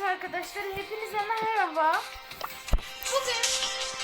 Evet arkadaşlar hepinize merhaba. Bugün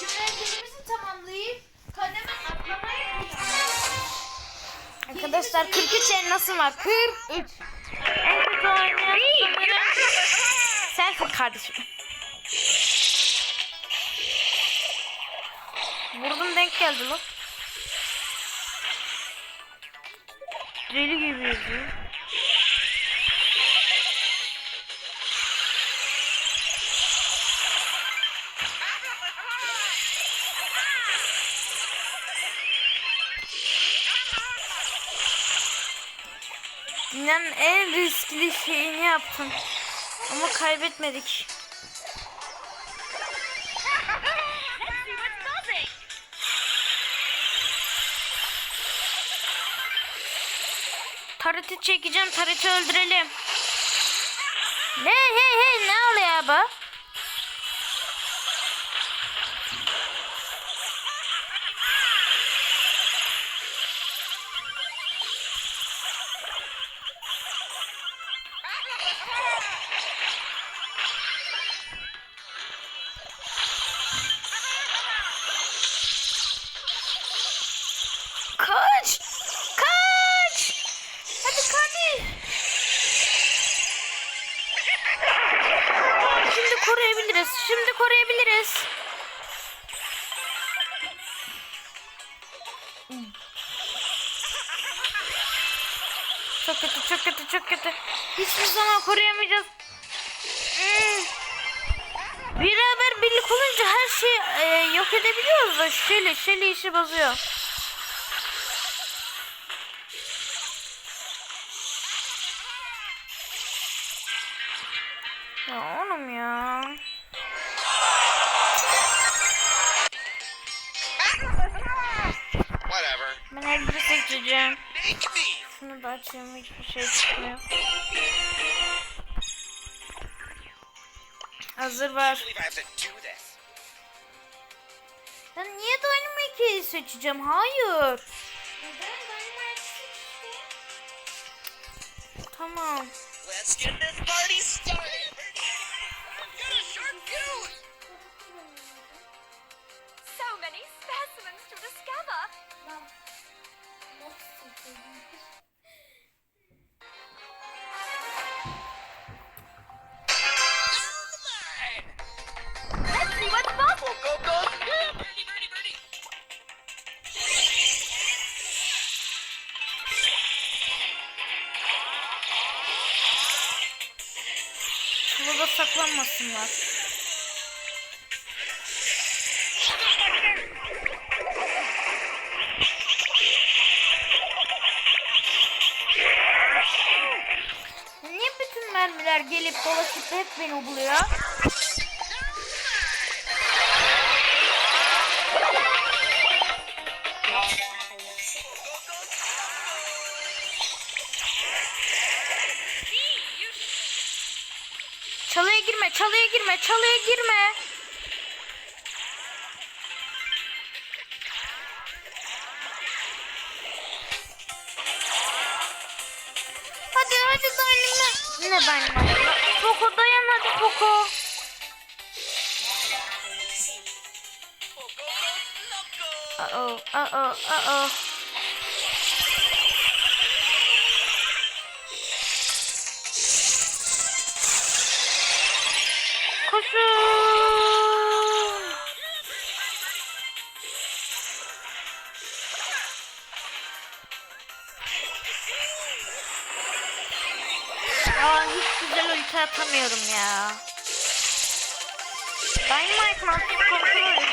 görevlerimizi tamamlayıp kademe atlamayı Arkadaşlar 43 elmasım var. 43. En kötü oynayan sensin kardeşim. Vurdum denk geldi lan. Deli gibi yüzüyor. Dünyanın en riskli şeyini yaptım. Ama kaybetmedik. Tarıtı çekeceğim. Tarıtı öldürelim. Hey hey hey ne oluyor abi? Hiçbir zaman koruyamayacağız. Hmm. Beraber birlik olunca her şeyi e, yok edebiliyoruz da şöyle şöyle işi bozuyor. Açayım hiçbir şey çıkmıyor. Hazır var. Ya niye Dynamite'i seçeceğim? Hayır. Tamam. Let's get this party started. Get a sharp fuse. So many specimens to discover. Saklanmasınlar. Niye bütün mermiler gelip dolaşıp hep beni buluyor? Çalıya girme, çalıya girme. Hadi hadi dayanma. Ne dayanma? Poco dayan hadi Poco. Uh oh, uh oh, uh oh. Atamıyorum ya. Dynamite mantık kontrol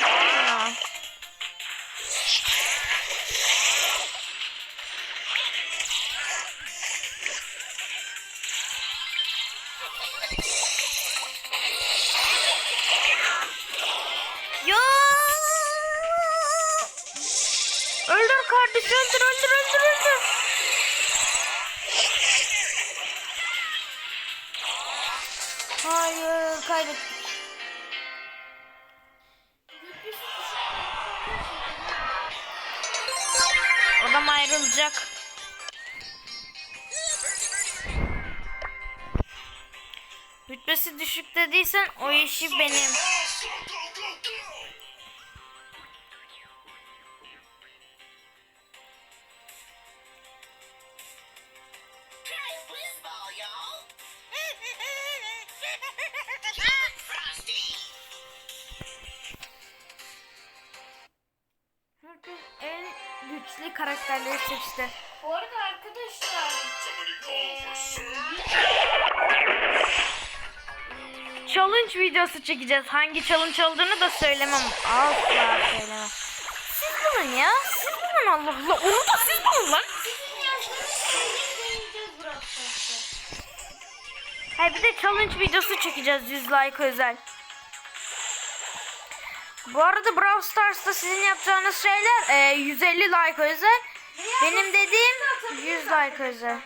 Adam ayrılacak. Rütbesi düşük dediysen o işi benim. Güçlü karakterleri seçti. Bu arada arkadaşlar Challenge videosu çekeceğiz. Hangi challenge olduğunu da söylemem. Asla söylemem. Siz bulun ya. Siz bulun Allah Allah. Onu da siz bulun lan. Hayır bir de challenge videosu çekeceğiz 100 like özel. Bu arada Brawl Stars'ta sizin yapacağınız şeyler e, 150 like özel. Benim dediğim 100 like özel.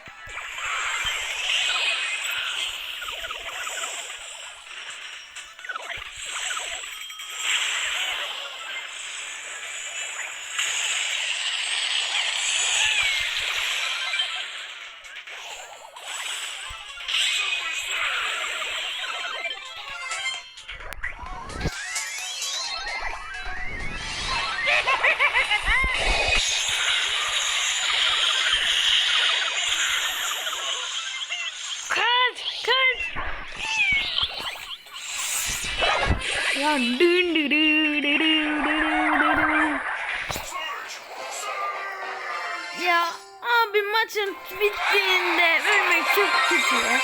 Abi maçın bittiğinde ölmek çok kötü ya.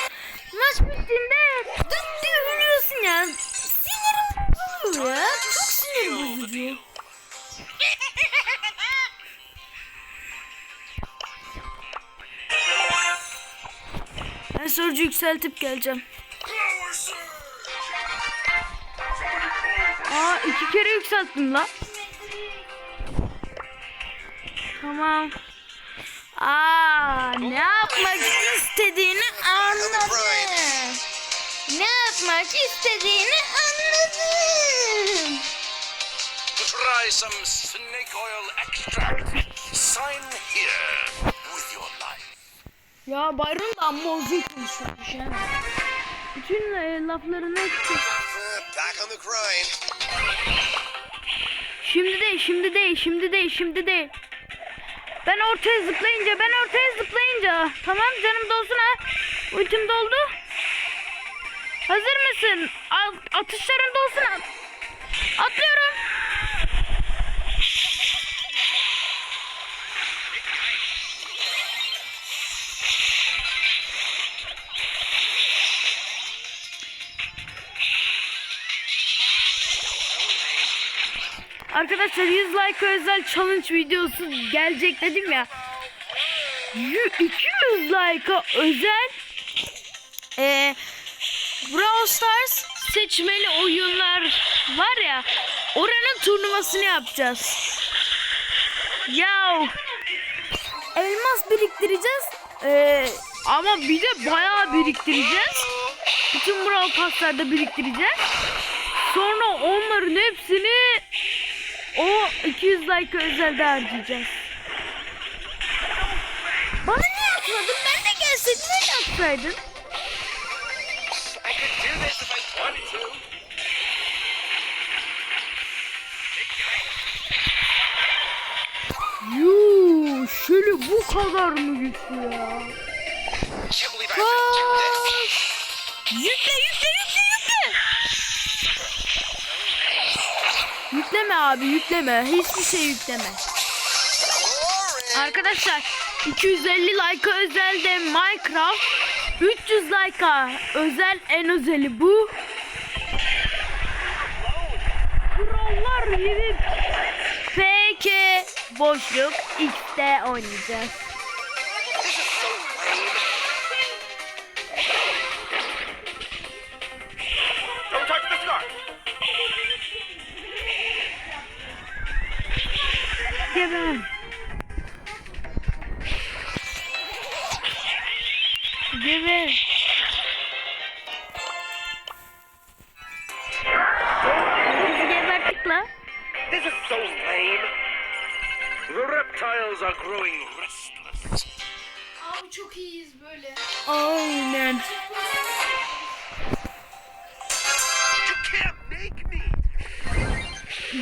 Maç bittiğinde dıt diye ölüyorsun ya. Sinirim bozuluyor ya. Çok sinir bozucu. Ben sorucu yükseltip geleceğim. Aa iki kere yükselttim la. Tamam. Aa ne yapmak istediğini anladım. Ne yapmak istediğini anladım. Try some snake oil extract. Sign here with your life. Ya Byron da amma uzun konuşuyormuş ya. Bütün e, laflarını etti. Back on the grind. Şimdi değil, şimdi değil, şimdi değil, şimdi değil. Ben ortaya zıplayınca, ben ortaya zıplayınca. Tamam canım dolsun ha. Ultim doldu. Hazır mısın? Al, atışların dolsun ha. Atlıyorum. Arkadaşlar 100 like özel challenge videosu gelecek dedim ya. Yü- 200 like'a özel e, Brawl Stars seçmeli oyunlar var ya oranın turnuvasını yapacağız. Ya elmas biriktireceğiz e, ama bir de bayağı biriktireceğiz. Bütün Brawl Pass'larda biriktireceğiz. Sonra onların hepsini o 200 like özelde harcayacağız. Bana niye atmadın? Ben de gelseydim atsaydın. I wanted to. Yuuu şöyle bu kadar mı güçlü ya? Koş. Yükle yükle yükle yükle. Yükleme abi yükleme. Hiçbir şey yükleme. Arkadaşlar 250 like'a özel de Minecraft 300 like'a özel en özeli bu. Kurallar gibi PK boşluk X'de oynayacağız. ederim. Gibi. Bizi geberttik la. This is so lame. The reptiles are growing restless. Abi çok iyiyiz böyle. Aynen.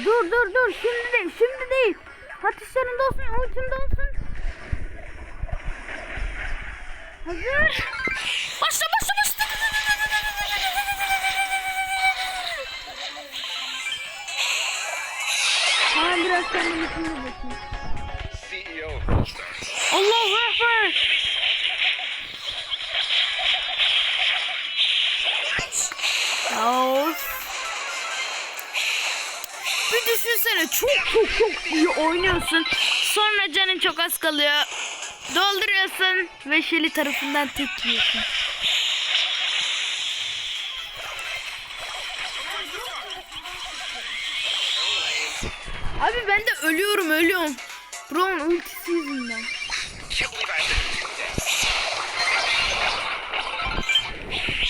Dur dur dur şimdi değil şimdi değil. Atışlarında olsun ultimde olsun. Hazır. Başla başla başla. Tamam biraz kendim içinde bakayım. Düşünsene çok çok çok iyi oynuyorsun. Sonra canın çok az kalıyor. Dolduruyorsun ve Shelly tarafından tek yiyorsun. Abi ben de ölüyorum ölüyorum. Brown ultisi yüzünden.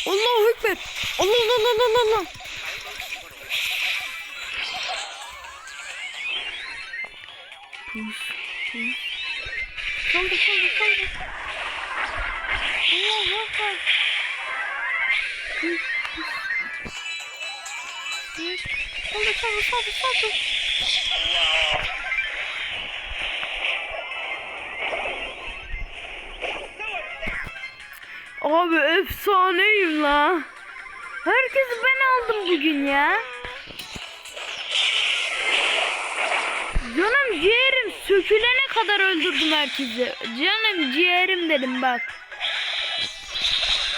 Allahu Ekber. Allah Allah Allah Allah Allah. Allahu Ekber. Pus, pus. Pus. Saldır saldır saldır saldır. Abi efsaneyim la. Herkesi ben aldım bugün ya. Canım ciğerim sökülene kadar öldürdüm herkesi. Canım ciğerim dedim bak.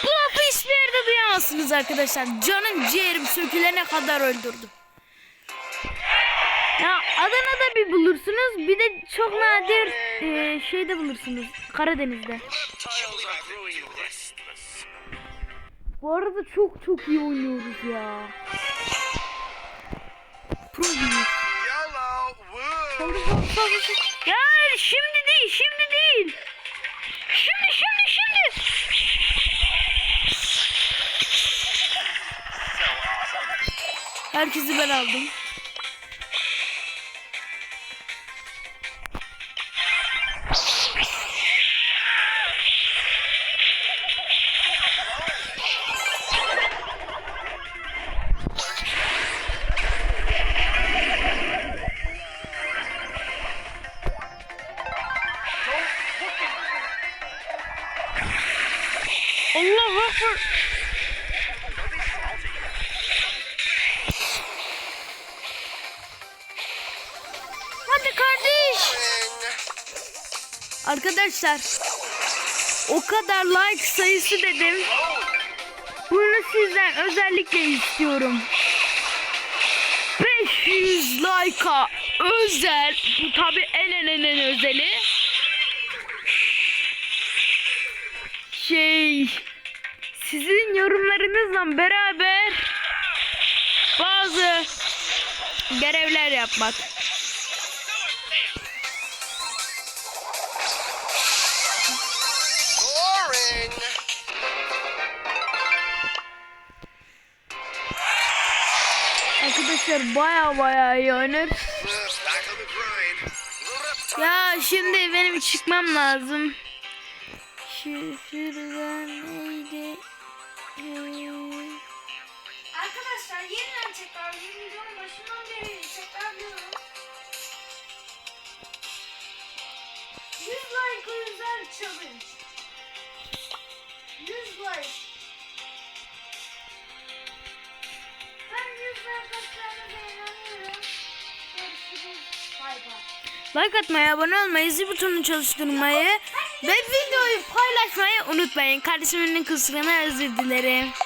Bu lafı hiçbir yerde duyamazsınız arkadaşlar. Canım ciğerim sökülene kadar öldürdüm. Ya Adana'da bir bulursunuz. Bir de çok nadir e, şeyde bulursunuz. Karadeniz'de. Bu arada çok çok iyi oynuyoruz ya. Saldır. Ya şimdi değil, şimdi değil. Şimdi, şimdi, şimdi. Herkesi ben aldım. Arkadaşlar o kadar like sayısı dedim. Bunu sizden özellikle istiyorum. 500 like'a özel. Bu tabi en en en özeli. Şey sizin yorumlarınızla beraber bazı görevler yapmak. Arkadaşlar baya baya iyi oynar. Ya şimdi benim çıkmam lazım. Şu şuradan neydi? Arkadaşlar yeniden tekrarlıyorum. Videonun başından beri tekrarlıyorum. 100 like özel challenge. 100 like. Like atmayı, abone olmayı, zil butonunu çalıştırmayı ve videoyu paylaşmayı unutmayın. Kardeşimin kısmına özür dilerim.